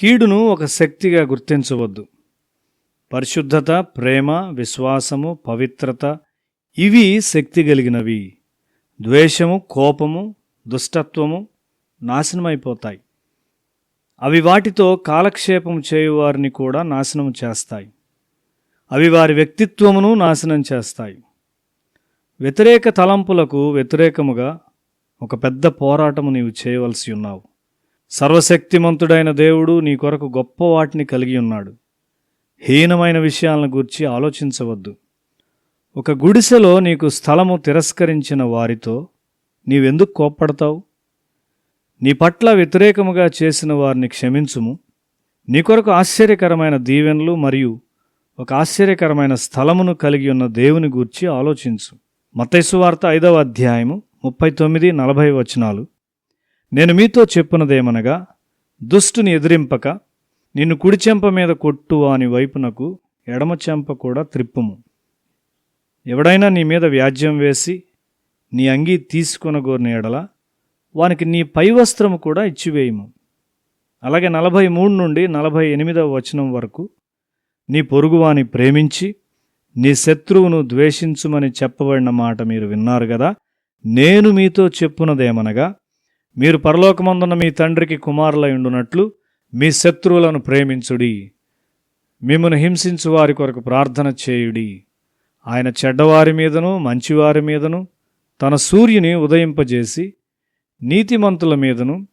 కీడును ఒక శక్తిగా గుర్తించవద్దు. పరిశుద్ధత ప్రేమ విశ్వాసము పవిత్రత ఇవి శక్తి కలిగినవి. ద్వేషము కోపము దుష్టత్వము నాశనమైపోతాయి. అవి వాటితో కాలక్షేపం చేయువారిని కూడా నాశనం చేస్తాయి. అవి వారి వ్యక్తిత్వమును నాశనం చేస్తాయి. వ్యతిరేక తలంపులకు వ్యతిరేకముగా ఒక పెద్ద పోరాటము నీవు చేయవలసి ఉన్నావు. సర్వశక్తిమంతుడైన దేవుడు నీ కొరకు గొప్ప వాటిని కలిగి ఉన్నాడు. హీనమైన విషయాలను గూర్చి ఆలోచించవద్దు. ఒక గుడిసెలో నీకు స్థలము తిరస్కరించిన వారితో నీవెందుకు కోప్పడతావు? నీ పట్ల వ్యతిరేకముగా చేసిన వారిని క్షమించుము. నీ కొరకు ఆశ్చర్యకరమైన దీవెనలు మరియు ఒక ఆశ్చర్యకరమైన స్థలమును కలిగి ఉన్న దేవుని గూర్చి ఆలోచించు. మతైసు వార్త ఐదవ అధ్యాయము ముప్పై తొమ్మిది నలభై వచనాలు. నేను మీతో చెప్పున్నదేమనగా దుష్టుని ఎదిరింపక నిన్ను కుడి చెంప మీద కొట్టు అని వైపునకు ఎడమ చెంప కూడా త్రిప్పుము. ఎవడైనా నీ మీద వ్యాజ్యం వేసి నీ అంగీ తీసుకొనగోరిన ఎడల వానికి నీ పై వస్త్రము కూడా ఇచ్చివేయము. అలాగే నలభై మూడు నుండి నలభై ఎనిమిదవ వచనం వరకు నీ పొరుగువాని ప్రేమించి నీ శత్రువును ద్వేషించుమని చెప్పబడిన మాట మీరు విన్నారు కదా నేను మీతో చెప్పున్నదేమనగా మీరు పరలోకమందున్న మీ తండ్రికి కుమారులై ఉండునట్లు మీ శత్రువులను ప్రేమించుడి. మిమ్మను హింసించు వారి కొరకు ప్రార్థన చేయుడి. ఆయన చెడ్డవారి మీదను మంచివారి మీదను తన సూర్యుని ఉదయింపజేసి నీతిమంతుల మీదను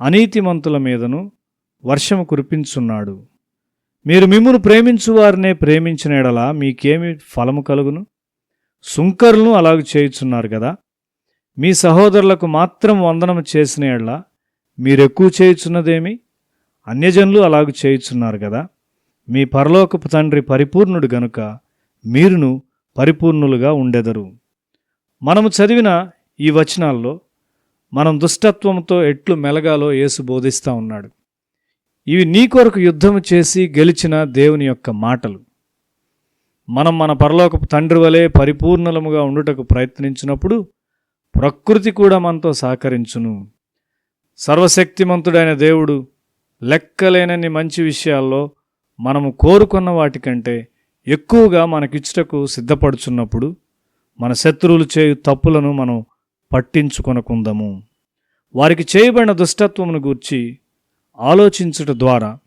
అనీతిమంతుల మీదను వర్షము కురిపించున్నాడు. మీరు మిమ్మును ప్రేమించు వారినే ప్రేమించిన ఎడల మీకేమి ఫలము కలుగును? సుంకరులను అలాగ చేయుచున్నారు కదా మీ సహోదరులకు మాత్రం వందనము చేసిన ఎడల మీరెక్కువ చేయుచున్నదేమి? అన్యజనులు అలాగ చేయుచున్నారు కదా మీ పరలోకపు తండ్రి పరిపూర్ణుడు గనుక మీరును పరిపూర్ణులుగా ఉండెదరు. మనము చదివిన ఈ వచనాల్లో మనం దుష్టత్వంతో ఎట్లు మెలగాలో యేసు బోధిస్తూ ఉన్నాడు. ఇవి నీ కొరకు యుద్ధము చేసి గెలిచిన దేవుని యొక్క మాటలు. మనం మన పరలోకపు తండ్రి వలె పరిపూర్ణలముగా ఉండుటకు ప్రయత్నించినప్పుడు ప్రకృతి కూడా మనతో సహకరించును. సర్వశక్తిమంతుడైన దేవుడు లెక్కలేనన్ని మంచి విషయాల్లో మనము కోరుకున్న వాటికంటే ఎక్కువగా మనకిచ్చుటకు సిద్ధపడుచున్నప్పుడు మన శత్రువులు చేయు తప్పులను మనం పట్టించుకొనకుందము. వారికి చేయబడిన దుష్టత్వమును గూర్చి ఆలోచించుట ద్వారా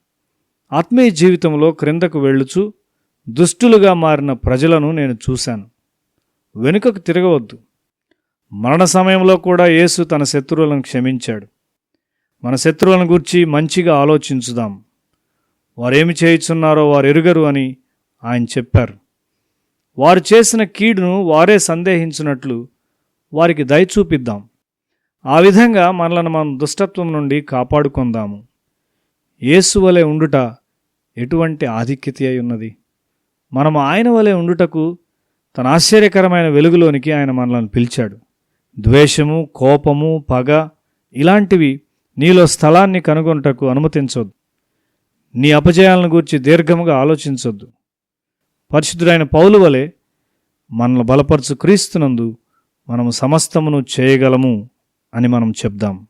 ఆత్మీయ జీవితంలో క్రిందకు వెళ్ళుచు దుష్టులుగా మారిన ప్రజలను నేను చూశాను. వెనుకకు తిరగవద్దు. మరణ సమయంలో కూడా యేసు తన శత్రువులను క్షమించాడు. మన శత్రువులను గూర్చి మంచిగా ఆలోచించుదాం. వారేమి చేయుచున్నారో వారు ఎరుగరు అని ఆయన చెప్పారు. వారు చేసిన కీడును వారే సందేహించినట్లు వారికి దయ చూపిద్దాం. ఆ విధంగా మనలను మనం దుష్టత్వం నుండి కాపాడుకుందాము. యేసు వలె ఉండుట ఎటువంటి ఆధిక్యత అయి ఉన్నది మనం ఆయన వలె ఉండుటకు తన ఆశ్చర్యకరమైన వెలుగులోనికి ఆయన మనలను పిలిచాడు. ద్వేషము కోపము పగ ఇలాంటివి నీలో స్థలాన్ని కనుగొనటకు అనుమతించొద్దు. నీ అపజయాలను గూర్చి దీర్ఘముగా ఆలోచించొద్దు. పరిశుద్ధుడైన పౌలు వలె మనల్ని బలపరచు క్రీస్తునందు మనము సమస్తమును చేయగలము అని మనం చెప్దాం.